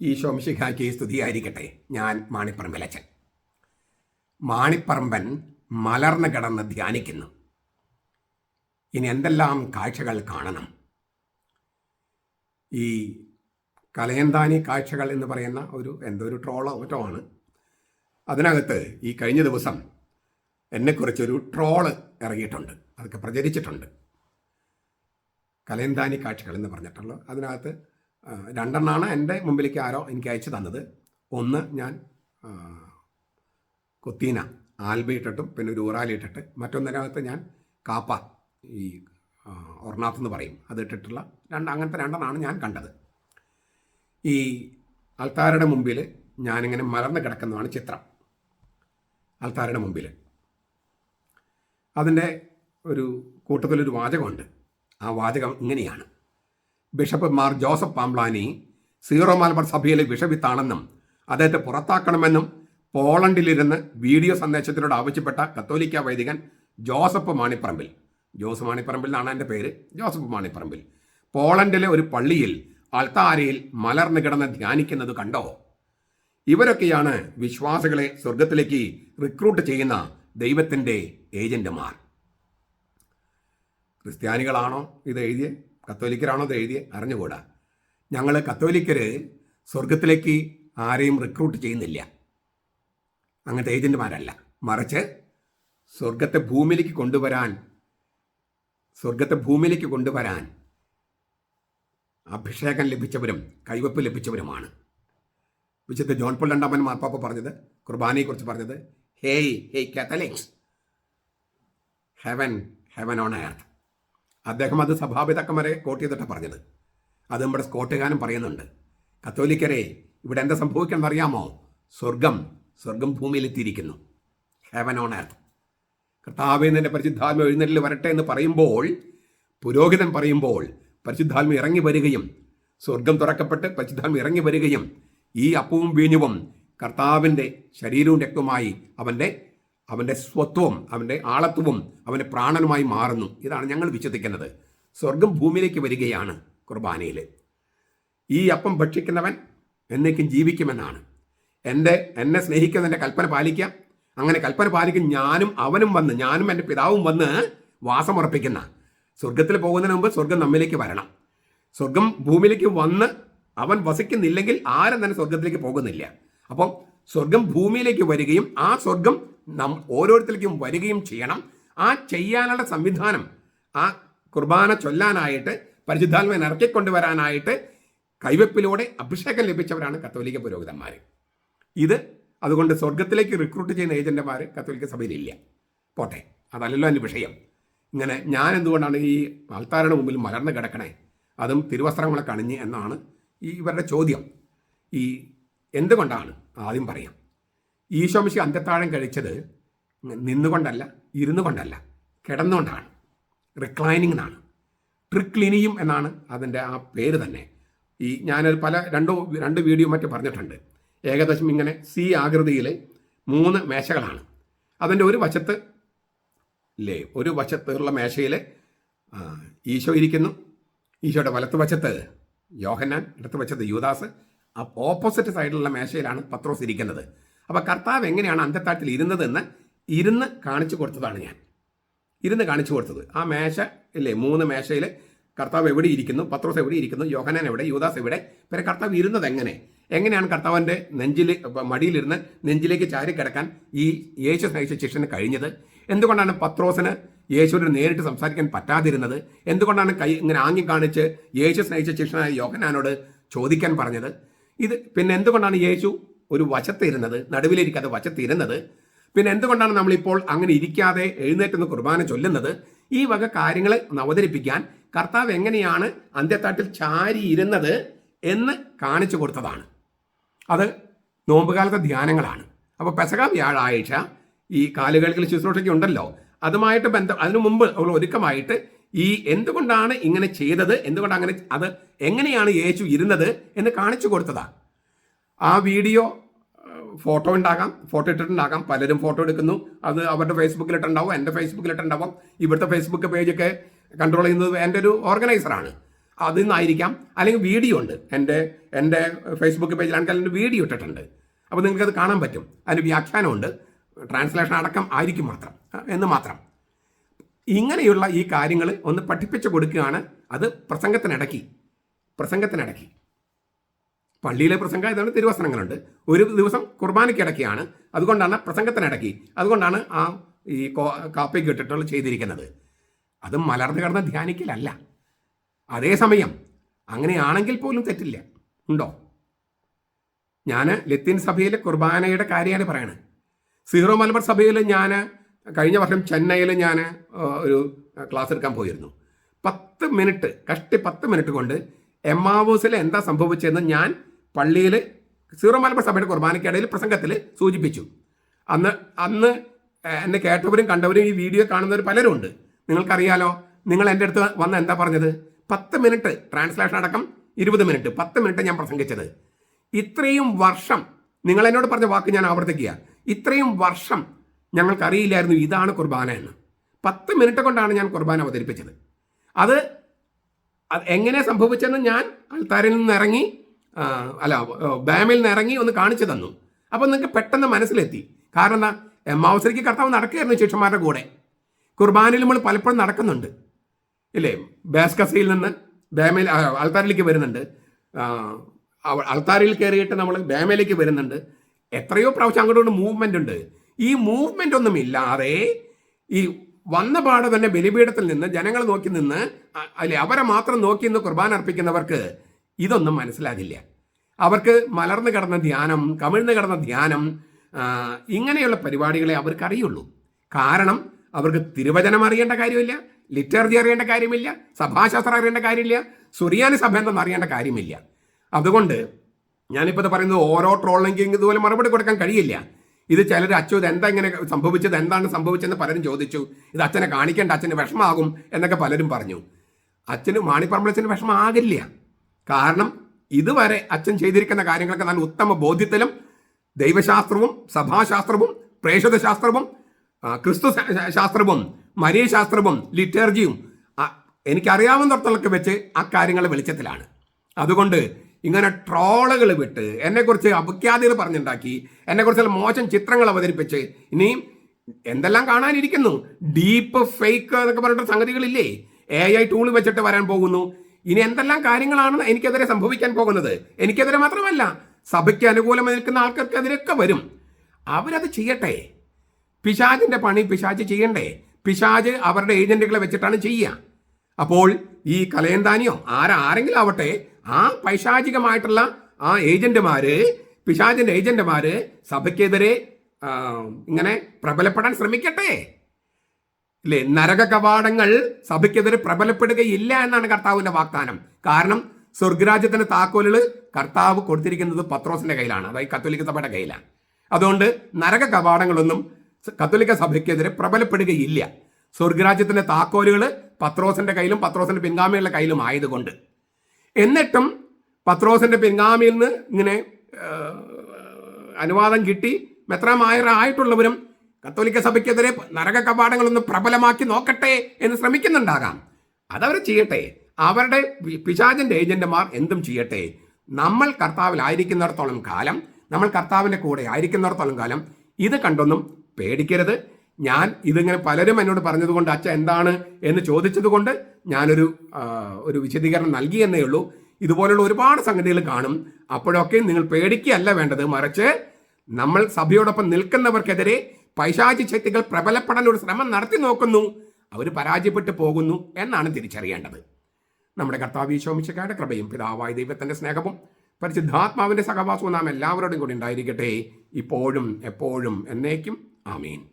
ഈ ശോംശിഖായ്ക്ക് സ്തുതിയായിരിക്കട്ടെ. ഞാൻ മാണിപ്പറമ്പിലച്ചൻ. മാണിപ്പറമ്പൻ മലർന്നു കിടന്ന് ധ്യാനിക്കുന്നു. ഇനി എന്തെല്ലാം കാഴ്ചകൾ കാണണം? ഈ കലയന്താനി കാഴ്ചകൾ എന്ന് പറയുന്ന ഒരു എന്തോ ഒരു ട്രോളോ മറ്റോ ആണ്. അതിനകത്ത് ഈ കഴിഞ്ഞ ദിവസം എന്നെക്കുറിച്ചൊരു ട്രോൾ ഇറങ്ങിയിട്ടുണ്ട്. അതൊക്കെ പ്രചരിച്ചിട്ടുണ്ട്. കലയന്താനി കാഴ്ചകൾ എന്ന് പറഞ്ഞിട്ടുള്ളൂ അതിനകത്ത് രണ്ടെണ്ണമാണ് എന്റെ മുമ്പിലേക്ക് ആരോ എനിക്ക് അയച്ചു തന്നത്. ഒന്ന് ഞാൻ കൊത്തീന ആൽബി ഇട്ടിട്ടും പിന്നെ ഒരു ഊറാലി ഇട്ടിട്ട് മറ്റൊന്നിനകത്ത് ഞാൻ കാപ്പ ഈ ഒർണാത്ത് എന്ന് പറയും. അത് ഇട്ടിട്ടുള്ള രണ്ട് അങ്ങനത്തെ രണ്ടെണ്ണമാണ് ഞാൻ കണ്ടത്. ഈ ആൾക്കാരുടെ മുമ്പിൽ ഞാനിങ്ങനെ മലർന്ന് കിടക്കുന്നതാണ് ചിത്രം. ആൾക്കാരുടെ മുമ്പിൽ. അതിന്റെ ഒരു കൂട്ടത്തിലൊരു വാചകമുണ്ട്. ആ വാചകം ഇങ്ങനെയാണ്. ബിഷപ്പ് മാർ ജോസഫ് പാംബ്ലാനി സീറോ മലബാർ സഭയിലെ വിഷവിത്താണെന്നും അദ്ദേഹത്തെ പുറത്താക്കണമെന്നും പോളണ്ടിലിരുന്ന് വീഡിയോ സന്ദേശത്തിലൂടെ ആവശ്യപ്പെട്ട കത്തോലിക്ക വൈദികൻ ജോസഫ് മാണിപ്പറമ്പിൽ. ജോസഫ് മാണിപ്പറമ്പിൽ എന്നാണ് എന്റെ പേര്. ജോസഫ് മാണിപ്പറമ്പിൽ. പോളണ്ടിലെ ഒരു പള്ളിയിൽ അൾത്താരയിൽ മലർന്നു കിടന്ന് ധ്യാനിക്കുന്നത് കണ്ടോ? ഇവരൊക്കെയാണ് വിശ്വാസികളെ സ്വർഗത്തിലേക്ക് റിക്രൂട്ട് ചെയ്യുന്ന ദൈവത്തിന്റെ ഏജന്റുമാർ ക്രിസ്ത്യാനികളാണോ ഇത് എഴുതിയ? കത്തോലിക്കരാണോ അത് എഴുതിയ അറിഞ്ഞുകൂടാ. ഞങ്ങൾ കത്തോലിക്കര് സ്വർഗത്തിലേക്ക് ആരെയും റിക്രൂട്ട് ചെയ്യുന്നില്ല. അങ്ങനത്തെ ഏജന്റുമാരല്ല മറിച്ച് സ്വർഗത്തെ ഭൂമിയിലേക്ക് കൊണ്ടുവരാൻ സ്വർഗത്തെ ഭൂമിയിലേക്ക് കൊണ്ടുവരാൻ അഭിഷേകം ലഭിച്ചവരും കൈവപ്പ് ലഭിച്ചവരുമാണ്. വിശുദ്ധ ജോൺ പോൾ രണ്ടാമൻ മാർപ്പാപ്പ പറഞ്ഞത് കുർബാനയെക്കുറിച്ച് പറഞ്ഞത് hey hey Catholics. Heaven heaven on earth. അദ്ദേഹം അത് സഭാപിതക്കന്മാരെ കോട്ട് ചെയ്തിട്ടാണ് പറഞ്ഞത്. അത് നമ്മുടെ സ്കോട്ടുകാരൻ പറയുന്നുണ്ട്. കത്തോലിക്കരെ ഇവിടെ എന്താ സംഭവിക്കണം അറിയാമോ? സ്വർഗം സ്വർഗം ഭൂമിയിലെത്തിയിരിക്കുന്നു. ഹെവൻ ഓൺ എർത്ത് കർത്താവെ നിന്റെ പരിശുദ്ധാത്മ എഴുന്നേറ്റിൽ വരട്ടെ എന്ന് പറയുമ്പോൾ പുരോഹിതൻ പറയുമ്പോൾ പരിശുദ്ധാത്മ ഇറങ്ങി വരികയും സ്വർഗം തുറക്കപ്പെട്ട് പരിശുദ്ധാത്മ ഇറങ്ങി വരികയും ഈ അപ്പവും വീഞ്ഞുവും കർത്താവിന്റെ ശരീരവും രക്തവുമായി അവന്റെ അവന്റെ സ്വത്വവും അവന്റെ ആളത്വവും അവന്റെ പ്രാണനുമായി മാറുന്നു. ഇതാണ് ഞങ്ങൾ വിശ്വസിക്കുന്നത്. സ്വർഗം ഭൂമിയിലേക്ക് വരികയാണ് കുർബാനയിൽ ഈ അപ്പം ഭക്ഷിക്കുന്നവൻ എന്നേക്കും ജീവിക്കുമെന്നാണ്. എന്റെ എന്നെ സ്നേഹിക്കുന്നതിന്റെ കൽപ്പന പാലിക്കാം. അങ്ങനെ കൽപ്പന പാലിക്കും ഞാനും അവനും വന്ന് ഞാനും എന്റെ പിതാവും വന്ന് വാസമുറപ്പിക്കുന്ന സ്വർഗത്തിൽ പോകുന്നതിന് മുമ്പ് സ്വർഗം നമ്മിലേക്ക് വരണം. സ്വർഗം ഭൂമിയിലേക്ക് വന്ന് അവൻ വസിക്കുന്നില്ലെങ്കിൽ ആരും തന്നെ സ്വർഗത്തിലേക്ക് പോകുന്നില്ല. അപ്പം സ്വർഗം ഭൂമിയിലേക്ക് വരികയും ആ സ്വർഗം നം ഓരോരുത്തരിലേക്കും വരികയും ചെയ്യണം. ആ ചെയ്യാനുള്ള സംവിധാനം ആ കുർബാന ചൊല്ലാനായിട്ട് പരിശുദ്ധാത്മനെ ഇറക്കിക്കൊണ്ടുവരാനായിട്ട് കൈവെപ്പിലൂടെ അഭിഷേകം ലഭിച്ചവരാണ് കത്തോലിക്ക പുരോഹിതന്മാർ ഇത് അതുകൊണ്ട് സ്വർഗത്തിലേക്ക് റിക്രൂട്ട് ചെയ്യുന്ന ഏജന്റുമാർ കത്തോലിക്ക സഭയിലില്ല. പോട്ടെ അതല്ലല്ലോ എന്റെ വിഷയം. ഇങ്ങനെ ഞാൻ എന്തുകൊണ്ടാണ് ഈ ആൾത്താരുടെ മുമ്പിൽ മലർന്ന് കിടക്കണേ? അതും തിരുവസ്ത്രങ്ങളൊക്കെ അണിഞ്ഞ് എന്നാണ് ഈ ഇവരുടെ ചോദ്യം. ഈ എന്തുകൊണ്ടാണ്? ആദ്യം പറയാം. ഈശോമിശി അന്ത്യത്താഴം കഴിച്ചത് നിന്നുകൊണ്ടല്ല ഇരുന്നു കൊണ്ടല്ല കിടന്നുകൊണ്ടാണ് റിക്ലൈനിങ് എന്നാണ് ട്രിക്ലിനിയും എന്നാണ് അതിന്റെ ആ പേര് തന്നെ. ഈ ഞാനത് പല രണ്ടോ രണ്ട് വീഡിയോ മറ്റും പറഞ്ഞിട്ടുണ്ട്. ഏകദേശം ഇങ്ങനെ സി ആകൃതിയിൽ മൂന്ന് മേശകളാണ്. അതിന്റെ ഒരു വശത്ത് ഇല്ലേ ഒരു വശത്തുള്ള മേശയിൽ ഈശോ ഇരിക്കുന്നു. ഈശോയുടെ വലത്ത് വശത്ത് യോഹന്നാൻ ഇടത്ത് വശത്ത് ആ ഓപ്പോസിറ്റ് സൈഡിലുള്ള മേശയിലാണ് പത്രോസ് ഇരിക്കുന്നത്. അപ്പോൾ കർത്താവ് എങ്ങനെയാണ് അന്തത്താട്ടിൽ ഇരുന്നതെന്ന് ഇരുന്ന് കാണിച്ചു കൊടുത്തതാണ് ഞാൻ. ഇരുന്ന് കാണിച്ചു കൊടുത്തത്. ആ മേശ ഇല്ലേ മൂന്ന് മേശയിൽ കർത്താവ് എവിടെ ഇരിക്കുന്നു? പത്രോസ് എവിടെ ഇരിക്കുന്നു? യോഹനാൻ എവിടെ? യുവദാസ് എവിടെ? പിന്നെ കർത്താവ് ഇരുന്നത് എങ്ങനെ? എങ്ങനെയാണ് കർത്താവിന്റെ നെഞ്ചിൽ മടിയിലിരുന്ന് നെഞ്ചിലേക്ക് ചാരി കിടക്കാൻ ഈ യേശു സ്നേഹിച്ച ശിഷ്യന് കഴിഞ്ഞത്? എന്തുകൊണ്ടാണ് പത്രോസിന് യേശുവിന് നേരിട്ട് സംസാരിക്കാൻ പറ്റാതിരുന്നത്? എന്തുകൊണ്ടാണ് കൈ ഇങ്ങനെ ആംഗ്യം കാണിച്ച് യേശു സ്നേഹിച്ച ശിഷ്യനായ യോഹനാനോട് ചോദിക്കാൻ പറഞ്ഞത്? ഇത് പിന്നെ എന്തുകൊണ്ടാണ് യേശു ഒരു വശത്തിരുന്നത് നടുവിലിരിക്കാതെ വശത്തിരുന്നത്. പിന്നെ എന്തുകൊണ്ടാണ് നമ്മളിപ്പോൾ അങ്ങനെ ഇരിക്കാതെ എഴുന്നേറ്റുന്ന കുർബാന ചൊല്ലുന്നത്? ഈ വക കാര്യങ്ങളെ അവതരിപ്പിക്കാൻ കർത്താവ് എങ്ങനെയാണ് അന്ത്യത്താട്ടിൽ ചാരി ഇരുന്നത് എന്ന് കാണിച്ചു കൊടുത്തതാണ്. അത് നോമ്പുകാലത്തെ ധ്യാനങ്ങളാണ്. അപ്പോൾ പെസക വ്യാഴാഴ്ച ഈ കാലുകൾക്ക് ശുശ്രൂഷയ്ക്ക് ഉണ്ടല്ലോ. അതുമായിട്ട് ബന്ധം അതിനു മുമ്പ് ഒരുക്കമായിട്ട് ഈ എന്തുകൊണ്ടാണ് ഇങ്ങനെ ചെയ്തത്? എന്തുകൊണ്ട് അങ്ങനെ അത് എങ്ങനെയാണ് യേശു ഇരുന്നത് എന്ന് കാണിച്ചു കൊടുത്തതാണ് ആ വീഡിയോ ഫോട്ടോ ഉണ്ടാകാം ഫോട്ടോ ഇട്ടിട്ടുണ്ടാകാം. പലരും ഫോട്ടോ എടുക്കുന്നു. അത് അവരുടെ ഫേസ്ബുക്കിലിട്ടുണ്ടാവും എന്റെ ഫേസ്ബുക്കിലിട്ടുണ്ടാവും. ഇവിടുത്തെ ഫേസ്ബുക്ക് പേജൊക്കെ കൺട്രോൾ ചെയ്യുന്നത് എന്റെ ഒരു ഓർഗനൈസറാണ് അതിൽ നിന്നായിരിക്കാം അല്ലെങ്കിൽ വീഡിയോ ഉണ്ട്. എന്റെ എന്റെ ഫേസ്ബുക്ക് പേജിലാണെങ്കിൽ അതിന്റെ വീഡിയോ ഇട്ടിട്ടുണ്ട്. അപ്പോൾ നിങ്ങൾക്കത് കാണാൻ പറ്റും. അതിന് വ്യാഖ്യാനമുണ്ട്. ട്രാൻസ്ലേഷൻ അടക്കം ആയിരിക്കും മാത്രം. എന്ന് മാത്രം. ഇങ്ങനെയുള്ള ഈ കാര്യങ്ങൾ ഒന്ന് പഠിപ്പിച്ചു കൊടുക്കുകയാണ്. അത് പ്രസംഗത്തിനിടയ്ക്ക്. പ്രസംഗത്തിനിടയ്ക്ക്. പള്ളിയിലെ പ്രസംഗം ഇതാണ് തിരുവസനങ്ങളുണ്ട് ഒരു ദിവസം കുർബാനയ്ക്കിടയ്ക്കാണ് അതുകൊണ്ടാണ് പ്രസംഗത്തിനിടയ്ക്ക് അതുകൊണ്ടാണ് ആ ഈ കോ- കാപ്പി ഇട്ടിട്ടുള്ള ചെയ്തിരിക്കുന്നത്. അത് മലർന്നു കിടന്ന് ധ്യാനിക്കലല്ല. അതേസമയം അങ്ങനെയാണെങ്കിൽ പോലും തെറ്റില്ല. ഉണ്ടോ? ഞാൻ ലത്തീൻ സഭയിലെ കുർബാനയുടെ കാര്യമാണ് പറയണത്. സീറോ മലബാർ സഭയിൽ ഞാൻ കഴിഞ്ഞ വർഷം ചെന്നൈയിൽ ഞാൻ ഒരു ക്ലാസ് എടുക്കാൻ പോയിരുന്നു. പത്ത് മിനിറ്റ് കഷ്ടി പത്ത് മിനിറ്റ് കൊണ്ട് എം ആവോസിൽ എന്താ സംഭവിച്ചതെന്ന് ഞാൻ പള്ളിയിൽ സീറോ മലബാർ സഭയുടെ കുർബാനയ്ക്കിടയിൽ പ്രസംഗത്തിൽ സൂചിപ്പിച്ചു. അന്ന് അന്ന് എന്നെ കേട്ടവരും കണ്ടവരും ഈ വീഡിയോ കാണുന്നവർ പലരും ഉണ്ട് നിങ്ങൾക്കറിയാലോ നിങ്ങൾ എന്റെ അടുത്ത് വന്ന് എന്താ പറഞ്ഞത്? പത്ത് മിനിറ്റ് ട്രാൻസ്ലേഷൻ അടക്കം ഇരുപത് മിനിറ്റ് പത്ത് മിനിറ്റ് ഞാൻ പ്രസംഗിച്ചത്. ഇത്രയും വർഷം നിങ്ങൾ എന്നോട് പറഞ്ഞ വാക്ക് ഞാൻ ആവർത്തിക്കുക. ഇത്രയും വർഷം ഞങ്ങൾക്കറിയില്ലായിരുന്നു ഇതാണ് കുർബാന എന്ന്. പത്ത് മിനിറ്റ് കൊണ്ടാണ് ഞാൻ കുർബാന അവതരിപ്പിച്ചത്. അത് എങ്ങനെ സംഭവിച്ചെന്ന് ഞാൻ ആൾത്താരിൽ നിന്ന് ഇറങ്ങി അല്ല ബാമിൽ നിന്ന് ഇറങ്ങി ഒന്ന് കാണിച്ചു തന്നു. അപ്പോൾ നിങ്ങൾക്ക് പെട്ടെന്ന് മനസ്സിലെത്തി. കാരണം എന്താ? എമ്മാവസരിക്ക് കർത്താവ് നടക്കുകയായിരുന്നു ശിഷ്യന്മാരുടെ കൂടെ. കുർബാനയിൽ നമ്മൾ പലപ്പോഴും നടക്കുന്നുണ്ട്. ഇല്ലേ? ബാസ്കസയിൽ നിന്ന് ബാമയിൽ ആ, അൾത്താരിലേക്ക് വരുന്നുണ്ട്. അൾത്താരിൽ കയറിയിട്ട് നമ്മൾ ബാമയിലേക്ക് വരുന്നുണ്ട്. എത്രയോ പ്രാവശ്യം അങ്ങോട്ട് മൂവ്മെന്റ് ഉണ്ട്. ഈ മൂവ്മെന്റ് ഒന്നും ഇല്ലാതെ ഈ വന്ന പാടെ തന്നെ ബലിപീഠത്തിൽ നിന്ന് ജനങ്ങൾ നോക്കി നിന്ന് അല്ലെ അവരെ മാത്രം നോക്കി നിന്ന് കുർബാന അർപ്പിക്കുന്നവർക്ക് ഇതൊന്നും മനസ്സിലാകില്ല. അവർക്ക് മലർന്നു കിടന്ന ധ്യാനം കമിഴ്ന്നു കിടന്ന ധ്യാനം ഇങ്ങനെയുള്ള പരിപാടികളെ അവർക്കറിയുള്ളൂ. കാരണം അവർക്ക് തിരുവചനം അറിയേണ്ട കാര്യമില്ല ലിറ്റർജി അറിയേണ്ട കാര്യമില്ല സഭാശാസ്ത്രം അറിയേണ്ട കാര്യമില്ല സുറിയാനി സഭ എന്തെന്ന് അറിയേണ്ട കാര്യമില്ല. അതുകൊണ്ട് ഞാനിപ്പോൾ പറയുന്നത് ഓരോ ട്രോളിനെങ്കിലും ഇതുപോലെ മറുപടി കൊടുക്കാൻ കഴിയില്ല. ഇത് ചിലർ അച്ഛൻ ഇത് എന്താ ഇങ്ങനെ സംഭവിച്ചത് എന്താണ് സംഭവിച്ചതെന്ന് പലരും ചോദിച്ചു. ഇത് അച്ഛനെ കാണിക്കേണ്ട അച്ഛന് വിഷമാകും എന്നൊക്കെ പലരും പറഞ്ഞു. അച്ഛന് മാണിപ്പറമ്പളച്ചന് വിഷമാകില്ല കാരണം ഇതുവരെ അച്ഛൻ ചെയ്തിരിക്കുന്ന കാര്യങ്ങളൊക്കെ നല്ല ഉത്തമ ബോധ്യത്തിലും ദൈവശാസ്ത്രവും സഭാശാസ്ത്രവും പ്രേഷതശാസ്ത്രവും ക്രിസ്തു ശാസ്ത്രവും മരിയ ശാസ്ത്രവും ലിറ്റർജിയും എനിക്കറിയാവുന്നിടത്തോളൊക്കെ വെച്ച് ആ കാര്യങ്ങൾ വെളിച്ചത്തിലാണ്. അതുകൊണ്ട് ഇങ്ങനെ ട്രോളുകൾ വിട്ട് എന്നെക്കുറിച്ച് അപഖ്യാതികൾ പറഞ്ഞുണ്ടാക്കി എന്നെക്കുറിച്ച് മോശം ചിത്രങ്ങൾ അവതരിപ്പിച്ച് ഇനിയും എന്തെല്ലാം കാണാനിരിക്കുന്നു? ഡീപ്പ് ഫേക്ക് എന്നൊക്കെ പറഞ്ഞിട്ട് സംഗതികളില്ലേ? എ ഐ ടൂൾ വെച്ചിട്ട് വരാൻ പോകുന്നു. ഇനി എന്തെല്ലാം കാര്യങ്ങളാണ് എനിക്കെതിരെ സംഭവിക്കാൻ പോകുന്നത്? എനിക്കെതിരെ മാത്രമല്ല സഭയ്ക്ക് അനുകൂലമായി നിൽക്കുന്ന ആൾക്കാർക്ക് അതിനൊക്കെ വരും. അവരത് ചെയ്യട്ടെ. പിശാജിന്റെ പണി പിശാജ് ചെയ്യണ്ടേ? പിശാജ് അവരുടെ ഏജന്റുകളെ വെച്ചിട്ടാണ് ചെയ്യുക. അപ്പോൾ ഈ കലയന്താനിയോ ആരാരെങ്കിലും ആവട്ടെ ആ പൈശാചികമായിട്ടുള്ള ആ ഏജന്റുമാര് പിശാജിന്റെ ഏജന്റുമാര് സഭയ്ക്കെതിരെ ഇങ്ങനെ പ്രബലപ്പെടാൻ ശ്രമിക്കട്ടെ. ഇല്ലേ? നരക കവാടങ്ങൾ സഭയ്ക്കെതിരെ പ്രബലപ്പെടുകയില്ല എന്നാണ് കർത്താവിന്റെ വാഗ്ദാനം. കാരണം സ്വർഗരാജ്യത്തിന്റെ താക്കോലുകൾ കർത്താവ് കൊടുത്തിരിക്കുന്നത് പത്രോസിന്റെ കയ്യിലാണ് അതായത് കത്തോലിക്ക സഭയുടെ കയ്യിലാണ്. അതുകൊണ്ട് നരക കവാടങ്ങളൊന്നും കത്തോലിക്ക സഭയ്ക്കെതിരെ പ്രബലപ്പെടുകയില്ല. സ്വർഗരാജ്യത്തിന്റെ താക്കോലുകൾ പത്രോസിന്റെ കയ്യിലും പത്രോസിന്റെ പിൻഗാമികളുടെ കയ്യിലും ആയതുകൊണ്ട്. എന്നിട്ടും പത്രോസിന്റെ പിൻഗാമിയിൽ നിന്ന് ഇങ്ങനെ അനുവാദം കിട്ടി. മെത്രാമായറായിട്ടുള്ളവരും കത്തോലിക്ക സഭയ്ക്കെതിരെ നരക കപാടങ്ങളൊന്ന് പ്രബലമാക്കി നോക്കട്ടെ എന്ന് ശ്രമിക്കുന്നുണ്ടാകാം. അതവർ ചെയ്യട്ടെ. അവരുടെ പിശാചിന്റെ ഏജന്റുമാർ എന്തും ചെയ്യട്ടെ. നമ്മൾ കർത്താവിലായിരിക്കുന്നിടത്തോളം കാലം നമ്മൾ കർത്താവിന്റെ കൂടെ ആയിരിക്കുന്നിടത്തോളം കാലം ഇത് കണ്ടൊന്നും പേടിക്കരുത്. ഞാൻ ഇതിങ്ങനെ പലരും എന്നോട് പറഞ്ഞതുകൊണ്ട് അച്ഛ എന്താണ് എന്ന് ചോദിച്ചതുകൊണ്ട് ഞാനൊരു ഒരു വിശദീകരണം നൽകി നൽകിയെന്നേ ഉള്ളൂ. ഇതുപോലുള്ള ഒരുപാട് സംഗതികൾ കാണും. അപ്പോഴൊക്കെ നിങ്ങൾ പേടിക്കുകയല്ല വേണ്ടത്. മറിച്ച് നമ്മൾ സഭയോടൊപ്പം നിൽക്കുന്നവർക്കെതിരെ പൈശാചി ശക്തികൾ പ്രബലപ്പെടാൻ ഒരു ശ്രമം നടത്തി നോക്കുന്നു. അവർ പരാജയപ്പെട്ടു പോകുന്നു എന്നാണ് തിരിച്ചറിയേണ്ടത്. നമ്മുടെ കർത്താവ് ശോമിച്ചക്കാരുടെ കൃപയും പിതാവായ ദൈവത്തിന്റെ സ്നേഹവും പരിശുദ്ധാത്മാവിന്റെ സഹവാസവും നാം എല്ലാവരോടും കൂടി ഉണ്ടായിരിക്കട്ടെ. ഇപ്പോഴും എപ്പോഴും എന്നേക്കും. ആമീൻ.